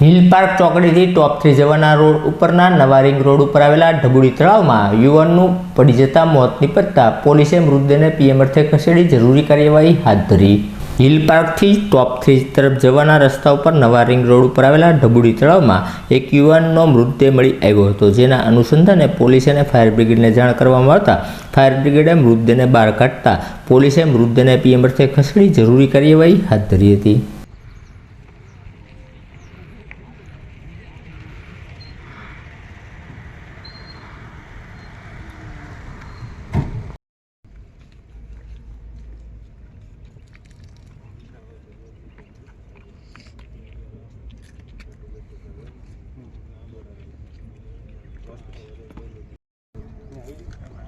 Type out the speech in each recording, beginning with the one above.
Hill park ચોકડીથી top three જવાના road ઉપરના નવા રિંગ રોડ ઉપર આવેલા ઢબુડી તળાવમાં યુવાનનું પડી જતા મોત નિપજતા પોલીસે મૃતદેહને પીએમ અર્થે ખસેડી જરૂરી કાર્યવાહી હાથ ધરી. હિલ પાર્કથી ટોપ થ્રી તરફ જવાના રસ્તા ઉપર નવા રિંગ રોડ ઉપર આવેલા ઢબુડી તળાવમાં એક યુવાનનો મૃતદેહ મળી આવ્યો હતો, જેના અનુસંધાને પોલીસ અને ફાયર બ્રિગેડને જાણ કરવામાં આવતા ફાયર બ્રિગેડે મૃતદેહને બહાર કાઢતા પોલીસે મૃતદેહને પીએમ અર્થે ખસેડી જરૂરી કાર્યવાહી હાથ ધરી હતી.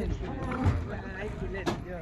I like to let